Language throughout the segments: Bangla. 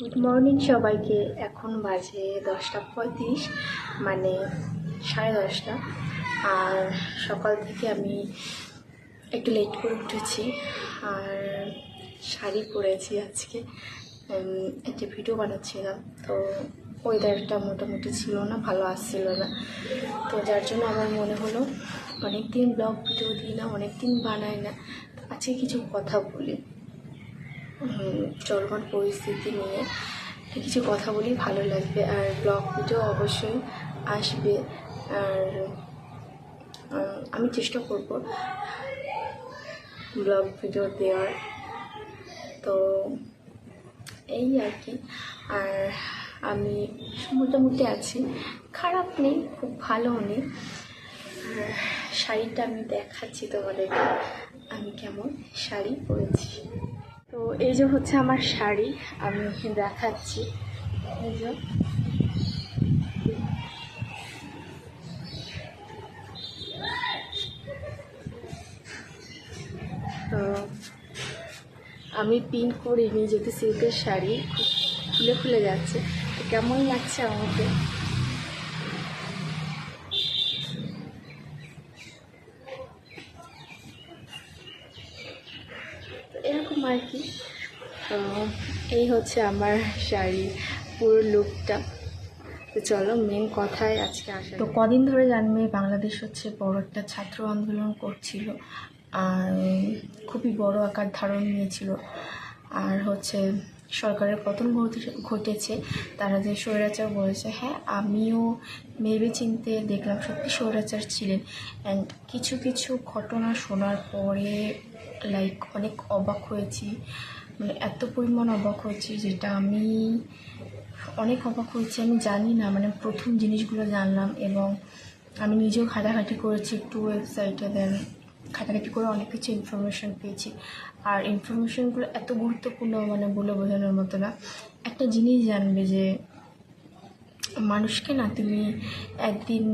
গুড মর্নিং সবাইকে। এখন বাজে দশটা পঁয়ত্রিশ মানে সাড়ে দশটা। আর সকাল থেকে আমি একটু লেট করে উঠেছি। আর শাড়ি পরেছি আজকে। একটা ভিডিও বানাচ্ছিলাম। তো ওয়েদারটা মোটামুটি ছিল না, ভালো আসছিল না। তো যার জন্য আমার মনে হলো অনেক দিন ব্লগ ভিডিও দিই না অনেক দিন বানাই না। আজকে কিছু কথা বলি। চলমান পরিস্থিতি নিয়ে কিছু কথা বলি, ভালো লাগবে। আর ব্লগ ভিডিও অবশ্যই আসবে। আর আমি চেষ্টা করব ব্লগ ভিডিও দেওয়ার। তো এই আর কি। আর আমি মোটামুটি আছি। খারাপ নেই, খুব ভালোও নেই। শাড়িটা আমি দেখাচ্ছি তোমাদেরকে। আমি কেমন শাড়ি পরেছি। তো এই যে হচ্ছে আমার শাড়ি, আমি দেখাচ্ছি। এই তো আমি পিন করিনি যেহেতু সিল্কের শাড়ি, খুব খুলে খুলে যাচ্ছে। তো কেমন লাগছে আমাকে তো এরকম আর কি তো এই হচ্ছে আমার শাড়ি পুরো লুকটা তো চলো মেন কথায় আজকে আসা তো কদিন ধরে জানবে বাংলাদেশ হচ্ছে বড় একটা ছাত্র আন্দোলন করছিল আর খুবই বড় আকার ধারণ নিয়েছিল। আর হচ্ছে সরকারের পতন ঘটে- ঘটেছে তারা যে স্বৈরাচার বলেছে হ্যাঁ আমিও ভেবে চিনতে দেখলাম সত্যি স্বৈরাচার ছিলেন। অ্যান্ড কিছু কিছু ঘটনা শোনার পরে লাইক অনেক অবাক হয়েছি। মানে এত পরিমাণ অবাক হয়েছি যেটা আমি অনেক অবাক হয়েছি, আমি জানি না। মানে প্রথম জিনিসগুলো জানলাম এবং আমি নিজেও ঘাটাঘাটি করেছি একটু ওয়েবসাইটে দেন ঘাটাঘাটি করে অনেক কিছু ইনফরমেশন পেয়েছি। আর ইনফরমেশনগুলো এত গুরুত্বপূর্ণ মানে বলে বোঝানোর মতো না। একটা জিনিস জানবে যে মানুষকে না, তুমি একদিন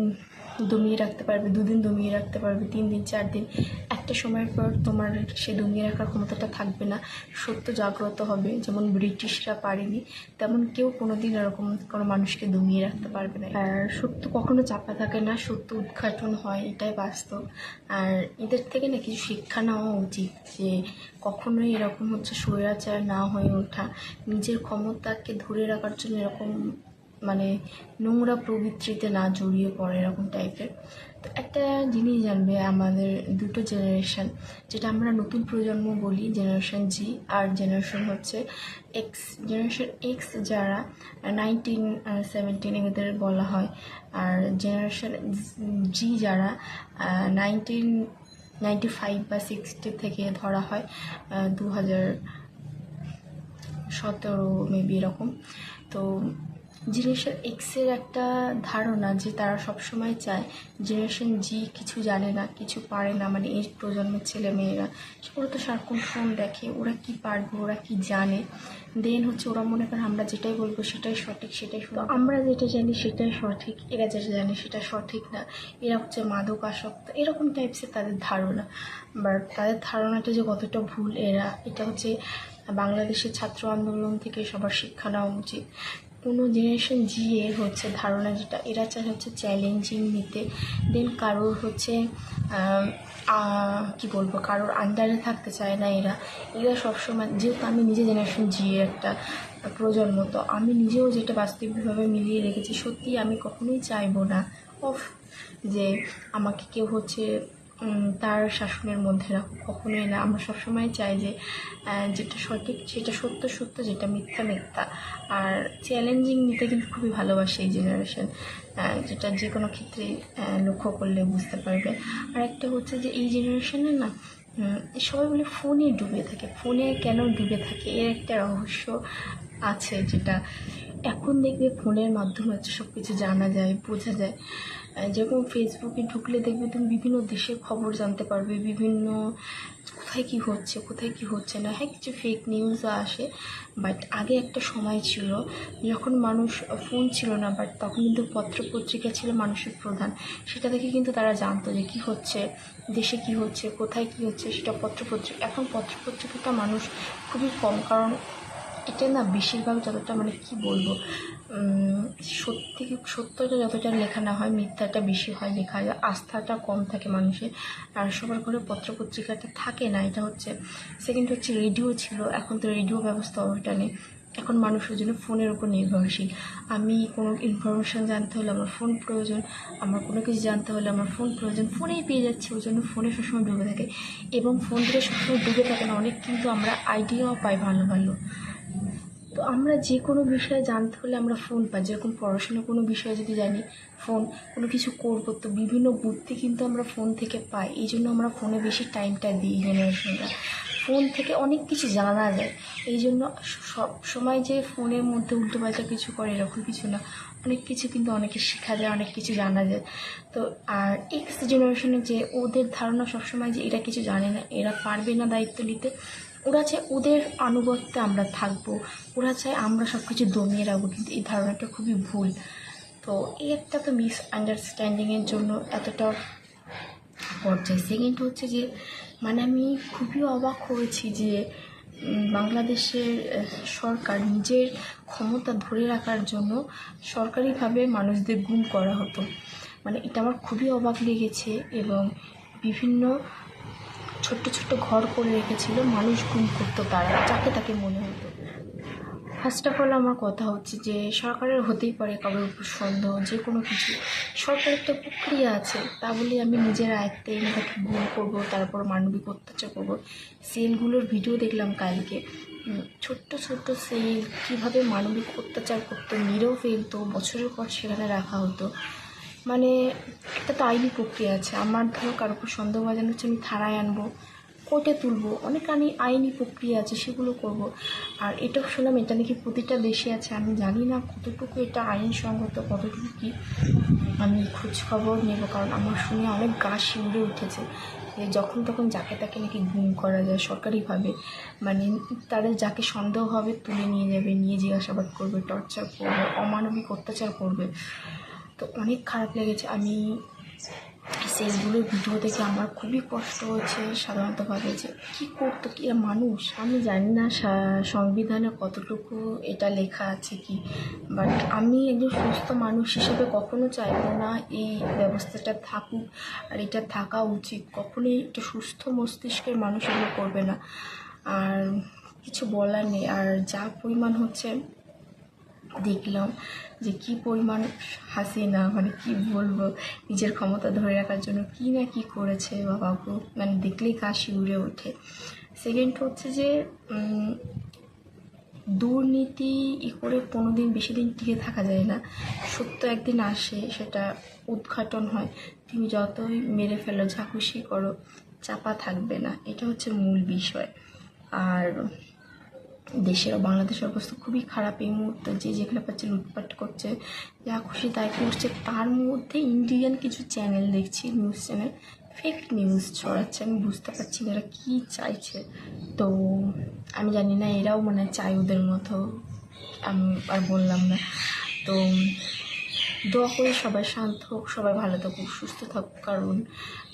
দমিয়ে রাখতে পারবে, দুদিন দমিয়ে রাখতে পারবে, তিন দিন, চার দিন। একটা সময়ের পর তোমার সে দমিয়ে রাখার ক্ষমতাটা থাকবে না। সত্য জাগ্রত হবে, যেমন ব্রিটিশরা পারেনি, তেমন কেউ কোনো দিন এরকম কোনো মানুষকে দমিয়ে রাখতে পারবে না। আর সত্য কখনো চাপা থাকে না, সত্য উদ্ঘাটন হয়, এটাই বাস্তব। আর এদের থেকে না কিছু শিক্ষা নেওয়া উচিত, যে কখনোই এরকম হচ্ছে স্বৈরাচার না হয়ে ওঠা। নিজের ক্ষমতাকে ধরে রাখার জন্য এরকম মানে নোংরা প্রবৃত্তিতে না জড়িয়ে পড়ে এরকম টাইপের তো একটা জিনিস জানবে আমাদের দুটো জেনারেশন যেটা আমরা নতুন প্রজন্ম বলি জেনারেশন জি আর জেনারেশন হচ্ছে এক্স জেনারেশন এক্স যারা নাইনটিন সেভেন্টিন এদের বলা হয় আর জেনারেশন জি যারা নাইনটিন নাইনটি ফাইভ বা সিক্সটি থেকে ধরা হয় দু হাজার সতেরো মেবি এরকম। তো জেনারেশন এক্সের একটা ধারণা যে তারা সবসময় চায় জেনারেশন জি কিছু জানে না, কিছু পারে না মানে এই প্রজন্মের ছেলে মেয়েরা ওরা তো সারাক্ষণ ফোন দেখে, ওরা কি পারবে, ওরা কি জানে? দেন হচ্ছে ওরা মনে করে আমরা যেটাই বলব সেটাই সঠিক, সেটাই তো আমরা যেটা জানি সেটাই সঠিক, এরা যেটা জানে সেটা সঠিক না। এরা হচ্ছে মাদক আসক্ত এরকম টাইপসের তাদের ধারণা। বাট তাদের ধারণাটা যে কতটা ভুল এরা, এটা হচ্ছে বাংলাদেশের ছাত্র আন্দোলন থেকে সবার শিক্ষা নেওয়া উচিত। কোনো জেনারেশন জি জিয়ে হচ্ছে ধারণা যেটা, এরা চায় হচ্ছে চ্যালেঞ্জিং নিতে। দেন কারোর হচ্ছে কি বলব, কারোর আন্ডারে থাকতে চায় না এরা। এরা সবসময়, যেহেতু আমি নিজে জেনারেশন জিয়ে একটা প্রজন্ম, তো আমি নিজেও যেটা বাস্তবিকভাবে মিলিয়ে রেখেছি সত্যি আমি কখনোই চাইব না। অফ যে আমাকে কেউ হচ্ছে তার শাসনের মধ্যে রাখো কখনোই না। আমরা সবসময় চাই যে যেটা সঠিক, সেটা সত্য সত্য, যেটা মিথ্যা মিথ্যা। আর চ্যালেঞ্জিং নিতে কিন্তু খুবই ভালোবাসে এই জেনারেশন যেটা যে কোনো ক্ষেত্রে লক্ষ্য করলে বুঝতে পারবে। আর একটা হচ্ছে যে, এই জেনারেশনে না সবাই বলে ফোনে ডুবে থাকে। ফোনে কেন ডুবে থাকে? এর একটা রহস্য আছে যেটা এখন দেখবে ফোনের মাধ্যমে হচ্ছে সব কিছু জানা যায়, বোঝা যায়। যেরকম ফেসবুকে ঢুকলে দেখবে তুমি বিভিন্ন দেশের খবর জানতে পারবে, বিভিন্ন কোথায় কি হচ্ছে, কোথায় কি হচ্ছে না। হ্যাঁ কিছু ফেক নিউজও আসে বাট আগে একটা সময় ছিল যখন মানুষ ফোন ছিল না বাট তখন কিন্তু পত্রপত্রিকা ছিল মানুষের প্রধান। সেটা দেখে কিন্তু তারা জানতো যে কী হচ্ছে, দেশে কি হচ্ছে, কোথায় কি হচ্ছে, সেটা পত্রপত্রিকা এখন পত্রপত্রিকাটা মানুষ খুবই কম, কারণ এটা না বেশিরভাগ যতটা মানে কি বলব সত্যি সত্যটা যতটা লেখা না হয়, মিথ্যাটা বেশি হয় লেখা আস্থাটা কম থাকে মানুষের। আর সবার ঘরে পত্রপত্রিকাটা থাকে না, এটা হচ্ছে সেকেন্ড হচ্ছে রেডিও ছিল, এখন তো রেডিও ব্যবস্থা ওইটা নেই। এখন মানুষের জন্য ফোনের উপর নির্ভরশীল। আমি কোনো ইনফরমেশান জানতে হলে আমার ফোন প্রয়োজন, আমার কোনো কিছু জানতে হলে আমার ফোন প্রয়োজন। ফোনেই পেয়ে যাচ্ছি, ওই জন্য ফোনে সবসময় ডুবে থাকে। এবং ফোন থেকে সবসময় ডুবে থাকে না, অনেক কিন্তু আমরা আইডিয়াও পাই ভালো ভালো। তো আমরা যে কোনো বিষয়ে জানতে হলে আমরা ফোন পাই। যেরকম পড়াশোনার কোনো বিষয়ে যদি জানি ফোন কোনো কিছু করব তো বিভিন্ন বুদ্ধি কিন্তু আমরা ফোন থেকে পাই। এই জন্য আমরা ফোনে বেশি টাইমটা দিই জেনারেশনরা ফোন থেকে অনেক কিছু জানা যায়। এই জন্য সব সময় যে ফোনের মধ্যে উল্টোপাল্টা কিছু করে এরকম কিছু না। অনেক কিছু কিন্তু অনেকে শেখা যায়, অনেক কিছু জানা যায়। তো, আর এক্স জেনারেশনে যে ওদের ধারণা সবসময় যে এরা কিছু জানে না, এরা পারবে না দায়িত্ব নিতে। ওরা চায় ওদের আনুগত্যে আমরা থাকব। ওরা চায় আমরা সব কিছু দমিয়ে রাখব, কিন্তু এই ধারণাটা খুবই ভুল। তো এই একটা তো মিস আন্ডারস্ট্যান্ডিংয়ের জন্য এতটা পর্যায়ে। সেকেন্ড হচ্ছে যে মানে আমি খুবই অবাক হয়েছি যে বাংলাদেশের সরকার নিজের ক্ষমতা ধরে রাখার জন্য সরকারিভাবে মানুষদের গুম করা হতো। মানে এটা আমার খুবই অবাক লেগেছে এবং বিভিন্ন ছোট্ট ছোট্ট ঘর করে রেখেছিল, মানুষ গুম করতো তারা, যাকে তাকে মনে হতো। ফার্স্ট অফ অল আমার কথা হচ্ছে যে, সরকারের হতেই পারে কারোর উপর সন্দেহ, যে কোনো কিছু। সরকারের তো প্রক্রিয়া আছে, তা বলে আমি নিজের আয়ত্তে এনে তাকে গুম করব, তারপর মানবিক অত্যাচার করব। সেলগুলোর ভিডিও দেখলাম কালকে। ছোট্ট ছোট্ট সেল কীভাবে মানবিক অত্যাচার করতো মেরেও ফেলতো, বছরের পর সেখানে রাখা হতো। মানে একটা তো আইনি প্রক্রিয়া আছে। আমার ধরো কারোর উপর সন্দেহ বাজানো হচ্ছে আমি থানায় আনব, কোর্টে তুলবো। অনেক আইনি আইনি প্রক্রিয়া আছে, সেগুলো করব। আর এটাও শুনলাম এটা নাকি প্রতিটা দেশে আছে, আমি জানি না কতটুকু এটা আইনসঙ্গত, কতটুকু কি আমি খোঁজ খবর নেব। কারণ আমার শুনে অনেক গা শিউরে উঠেছে যে, যখন তখন যাকে তাকে নাকি গুম করা যায় সরকারিভাবে। মানে তারা যাকে সন্দেহ হবে তুলে নিয়ে যাবে, নিয়ে জিজ্ঞাসাবাদ করবে, টর্চার করবে, অমানবিক অত্যাচার করবে। তো অনেক খারাপ লেগেছে। আমি সেইগুলোর ভিডিও দেখে আমার খুবই কষ্ট হয়েছে সাধারণতভাবে যে কী করতো, কি মানুষ? আমি জানি না সংবিধানে কতটুকু এটা লেখা আছে কি। বাট আমি একজন সুস্থ মানুষ হিসেবে কখনো চাইব না এই ব্যবস্থাটা থাকুক। আর এটা থাকা উচিত। কখনোই একটা সুস্থ মস্তিষ্কের মানুষ এগুলো করবে না। আর কিছু বলার নেই। আর যা পরিমাণ হচ্ছে দেখলাম যে কি পরিমাণ হাসিনা মানে কি বলব, নিজের ক্ষমতা ধরে রাখার জন্য কি না কি করেছে বাবাকে মানে দেখলেই কাশি উড়ে ওঠে। সেকেন্ড হচ্ছে যে দুর্নীতি ই করে কোনো দিন বেশি দিন টিকে থাকা যায় না। সত্য একদিন আসে, সেটা উদ্ঘাটন হয়। তুমি যতই মেরে ফেলো খুশি করো, চাপা থাকবে না। এটা হচ্ছে মূল বিষয়। আর দেশের বাংলাদেশের অবস্থা খুবই খারাপ এই মুহূর্তে। যে যেখানে পাচ্ছে লুটপাট করছে, যা খুশি তাই করছে। তার মধ্যে ইন্ডিয়ান কিছু চ্যানেল দেখছি নিউজ চ্যানেল ফেক নিউজ ছড়াচ্ছে। আমি বুঝতে পারছি না এরা কী চাইছে। তো আমি জানি না, এরাও মানে চাই ওদের মতো। আমি আর বললাম না। তো দোয়া করি সবাই শান্ত হোক, সবাই ভালো থাকুক, সুস্থ থাকুক। কারণ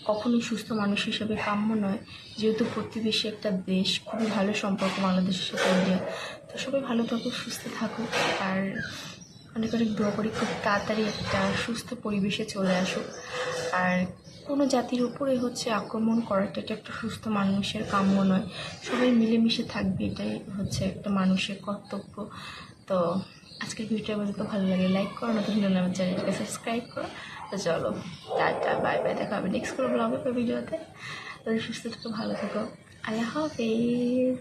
কখনোই সুস্থ মানুষ হিসেবে কাম্য নয়। যেহেতু প্রতিবেশী একটা দেশ, খুবই ভালো সম্পর্ক বাংলাদেশের সাথে ইন্ডিয়া। তো সবাই ভালো থাকুক, সুস্থ থাকুক, আর অনেক অনেক দোয়া করি, খুব তাড়াতাড়ি একটা সুস্থ পরিবেশে চলে আসুক। আর কোনো জাতির উপরে হচ্ছে আক্রমণ করাটা এটা একটা সুস্থ মানুষের কাম্য নয়। সবাই মিলেমিশে থাকবে, এটাই হচ্ছে একটা মানুষের কর্তব্য। তো আজকের ভিডিওটা আমাদের তো ভালো লাগে লাইক করো, নতুন আমার চ্যানেলটাকে সাবস্ক্রাইব করো। তো চলো, টাটা বাই বাই দেখা হবে নেক্সট কোনো ব্লগে ভিডিওতে। সুস্থ থাকো, ভালো থাকো। আল্লাহ হাফেজ।